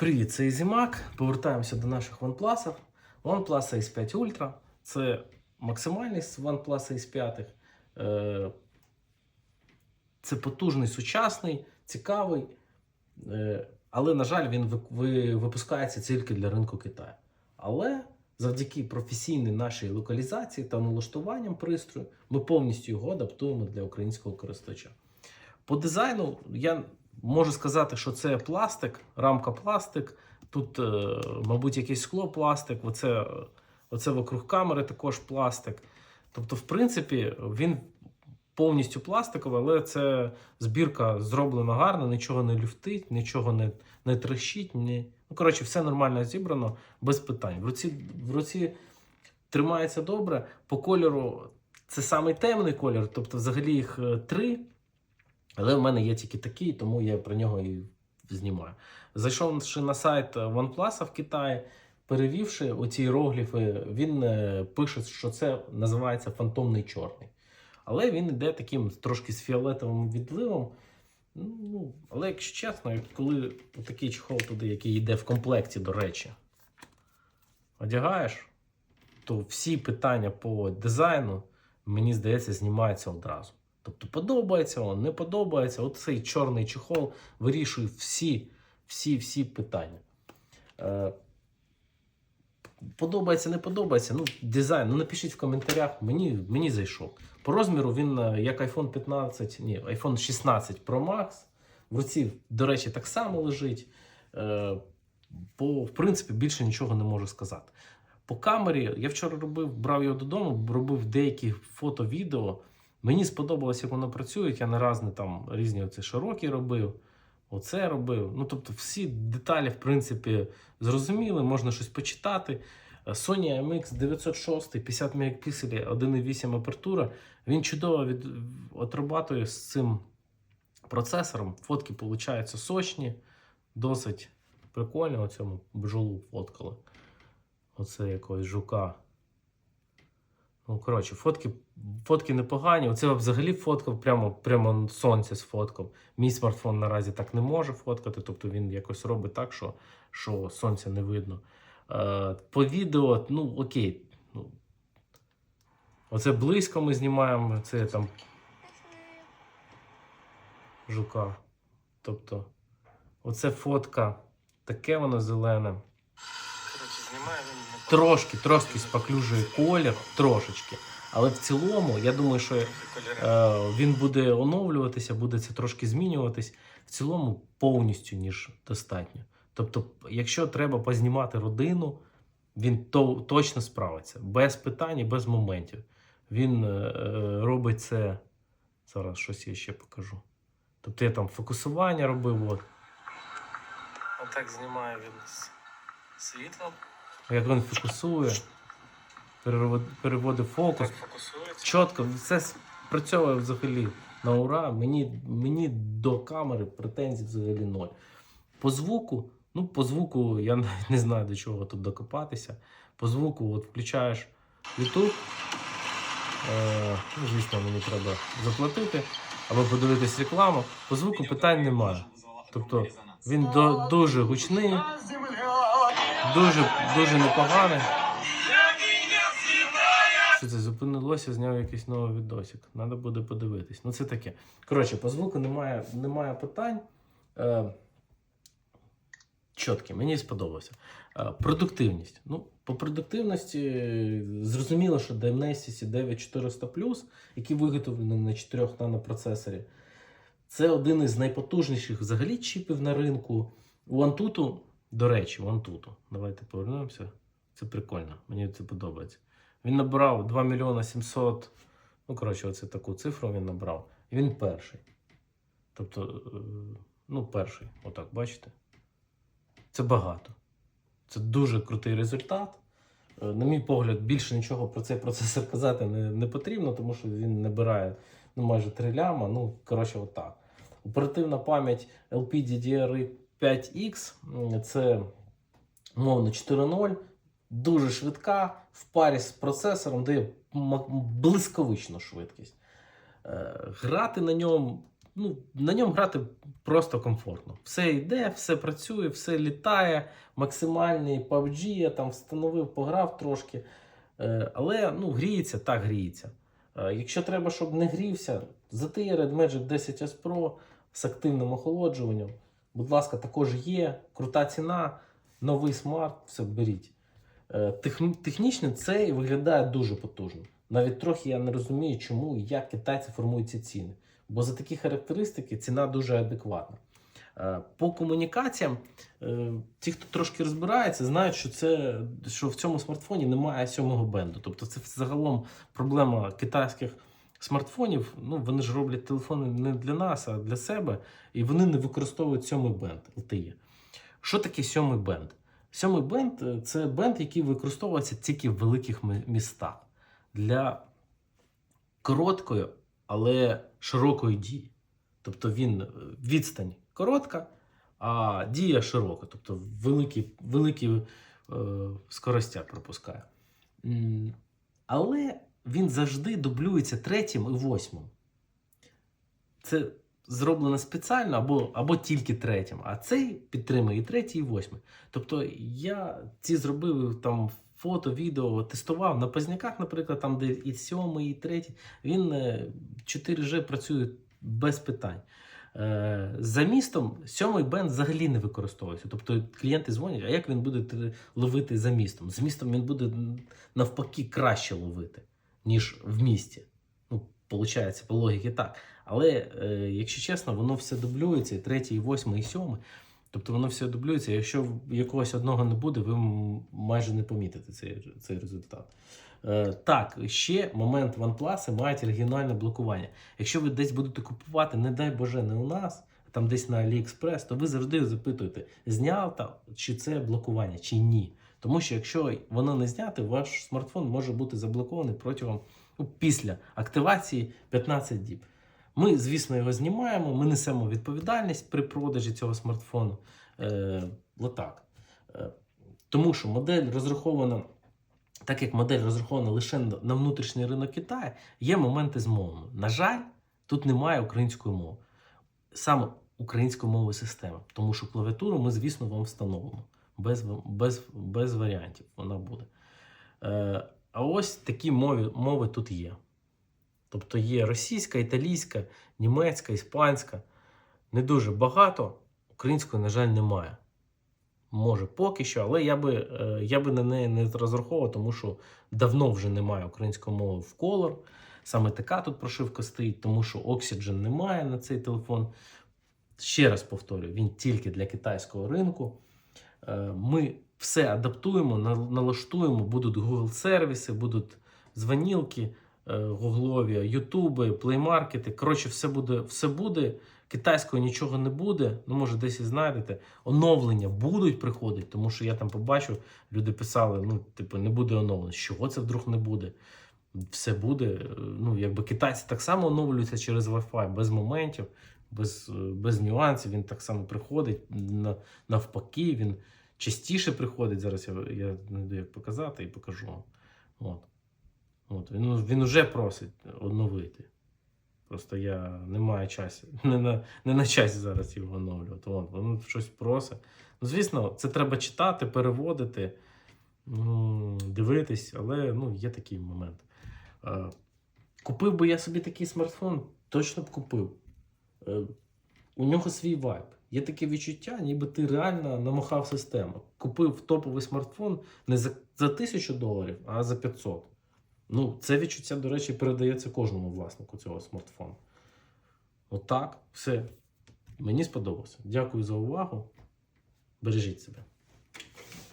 Привіт, це Ізімак. Повертаємося до наших OnePlus. OnePlus S5 Ultra це максимальність OnePlus S5. Е, Це потужний, сучасний, цікавий. Е, Але, на жаль, він ви- ви- випускається тільки для ринку Китаю. Але завдяки професійній нашій локалізації та налаштуванням пристрою ми повністю його адаптуємо для українського користувача. По дизайну я можу сказати, що це пластик, рамка пластик. Тут, е, мабуть, якесь скло пластик, оце, оце вокруг камери також пластик. Тобто, в принципі, він повністю пластиковий, але це збірка зроблена гарно, нічого не люфтить, нічого не, не трещить. Ні. Ну, коротше, все нормально зібрано, без питань. В руці, в руці тримається добре. По кольору це самий темний колір, тобто, взагалі їх е, три. Але в мене є тільки такий, тому я про нього і знімаю. Зайшовши на сайт OnePlus в Китаї, перевівши оці іерогліфи, він е, пише, що це називається фантомний чорний. Але він йде таким трошки з фіолетовим відливом. Ну, але якщо чесно, коли такий чехол туди, який йде в комплекті, до речі, одягаєш, то всі питання по дизайну, мені здається, знімаються одразу. Тобто подобається він, не подобається. От цей чорний чехол вирішує всі, всі, всі питання. Е, подобається, не подобається. Ну, дизайн. Ну, напишіть в коментарях, мені, мені зайшов. По розміру він е, як iPhone 15, ні, iPhone 16 Pro Max. В руці, до речі, так само лежить. Е, по, в принципі, більше нічого не можу сказати. По камері я вчора робив, брав його додому, робив деякі фото, відео. Мені сподобалось, як воно працює. Я не раз не там різні оці широкі робив, оце робив. Ну тобто, всі деталі, в принципі, зрозуміли, можна щось почитати. Е, Sony IMX 906, 50 мегапікселів, 1,8 апертура. Він чудово від... отрабатує з цим процесором. Фотки получаються сочні, досить прикольно. Оцьому бджолу фоткали. Оце якогось жука. Ну, коротше, фотки, фотки непогані. Оце взагалі фоткав прямо, прямо сонце сфоткав. Мій смартфон наразі так не може фоткати, тобто він якось робить так, що, що сонця не видно. Е, по відео, ну окей. Ну, оце близько ми знімаємо, це там жука. Тобто, оце фотка, таке воно зелене. Коротше, знімає він не Трошки, трошки споклюжує колір, трошечки. Але в цілому, я думаю, що. Е, він буде оновлюватися, буде це трошки змінюватись. В цілому повністю ніж достатньо. Тобто, якщо треба познімати родину, він то, точно справиться. Без питань, без моментів. Він е, е, робить це. Зараз щось я ще покажу. Тобто я там фокусування робив. От. Отак знімає він з світлом, Як він фокусує, переводить фокус. Чітко, все спрацьовує взагалі на ура. Мені, мені до камери претензій взагалі ноль. По звуку, ну, по звуку, я навіть не знаю до чого тут докопатися. По звуку, от включаєш YouTube. Е, ну, звісно, мені треба заплатити або подивитись рекламу. По звуку питань немає. Тобто він до, дуже гучний, дуже, дуже непоганий. Що це зупинилося, зняв якийсь новий відосик. Треба буде подивитись. Ну, це таке. Коротше, по звуку немає, немає питань. Е, чіткі, мені сподобався. Е, продуктивність. Ну, по продуктивності зрозуміло, що Dimensity 9400 який виготовлений на 4 нанопроцесорі, це один із найпотужніших взагалі чіпів на ринку. У Antutu, до речі, вон тут. Давайте повернемося. Це прикольно, мені це подобається. Він набрав 2 мільйона 700. Ну, коротше, оце таку цифру він набрав. І він перший. Тобто, е, ну, перший, отак, бачите? Це багато. Це дуже крутий результат. Е, на мій погляд, більше нічого про цей процесор казати не не потрібно, тому що він набирає ну, майже 3 ляма. Ну, коротше, отак. Оперативна пам'ять LPDDR 5X, це мовно 4.0, дуже швидка, в парі з процесором дає блискавичну швидкість. Е, грати на ньому, ну, на ньому грати просто комфортно. Все йде, все працює, все літає, максимальний PUBG, я там встановив, пограв трошки. Е, але ну, гріється, так гріється. Е, якщо треба, щоб не грівся, ZTE Red Magic 10S Pro з активним охолоджуванням. Будь ласка, також є. Крута ціна, новий смарт, все беріть. Е, Тех, технічно це виглядає дуже потужно. Навіть трохи я не розумію, чому і як китайці формують ці ціни. Бо за такі характеристики ціна дуже адекватна. Е, По комунікаціям, е, ті, хто трошки розбирається, знають, що це що в цьому смартфоні немає сьомого бенду. Тобто, це загалом проблема китайських смартфонів. Ну вони ж роблять телефони не для нас, а для себе, і вони не використовують сьомий бенд LTE. Що таке сьомий бенд? Сьомий бенд е, це бенд, який використовується тільки в великих містах для короткої, але широкої дії. Тобто він е, відстань коротка, а дія широка, тобто великі, великі е, скоростя пропускає. Але він завжди дублюється третім і восьмим. Це зроблено спеціально або, або тільки третім, а цей підтримує і третій, і восьмий. Тобто я ці зробив там фото, відео, тестував на Позняках, наприклад, там, де і сьомий, і третій, він е, 4G працює без питань. Е, За містом сьомий бенд взагалі не використовується. Тобто клієнти дзвонять, а як він буде ловити за містом? За містом він буде навпаки краще ловити, ніж в місті. Ну, виходить, по логіки так. Але е, якщо чесно, воно все дублюється, і третій, і восьмий, і сьомий. Тобто воно все дублюється. Якщо якогось одного не буде, ви майже не помітите цей, цей результат. Е, так, ще момент OnePlus мають регіональне блокування. Якщо ви десь будете купувати, не дай Боже, не у нас, а там десь на AliExpress, то ви завжди запитуєте, зняв та, чи це блокування, чи ні. Тому що якщо воно не зняте, ваш смартфон може бути заблокований протягом ну, після активації 15 діб. Ми, звісно, його знімаємо, ми несемо відповідальність при продажі цього смартфону. Е, отак. Е, тому що модель розрахована, так як модель розрахована лише на внутрішній ринок Китаю, є моменти з мовами. На жаль, тут немає української мови. Саме української мови системи. Тому що клавіатуру ми, звісно, вам встановимо. Без, без, без варіантів вона буде. Е, а ось такі мови, мови тут є. Тобто є російська, італійська, німецька, іспанська. Не дуже багато. Української, на жаль, немає. Може, поки що, але я би, е, я би на неї не розраховував, тому що давно вже немає української мови в Color. Саме така тут прошивка стоїть, тому що Oxygen немає на цей телефон. Ще раз повторюю, він тільки для китайського ринку. Е, Ми все адаптуємо, налаштуємо, будуть Google сервіси, будуть дзвонілки е, гуглові, ютуби, плеймаркети. Коротше, все буде, все буде. Китайського нічого не буде. Ну, може, десь і знайдете. Оновлення будуть приходити, тому що я там побачив, люди писали: ну, типу, не буде оновлення. З Чого це вдруг не буде? Все буде. Ну, якби китайці так само оновлюються через Wi-Fi, без моментів, без, е, без нюансів. Він так само приходить. Навпаки, він частіше приходить. Зараз я, я знайду, як показати і покажу. От. От, він, він вже просить оновити. Просто я не маю часу, не на, не на часі зараз його оновлювати. От, воно щось просить. Ну, звісно, це треба читати, переводити, м, дивитись, але ну, є такий момент. Е, Купив би я собі такий смартфон, точно б купив. Е, У нього свій вайб. Є таке відчуття, ніби ти реально намахав систему. Купив топовий смартфон не за, за 1000 доларів, а за 500. Ну, це відчуття, до речі, передається кожному власнику цього смартфону. Отак, все. Мені сподобалося. Дякую за увагу. Бережіть себе.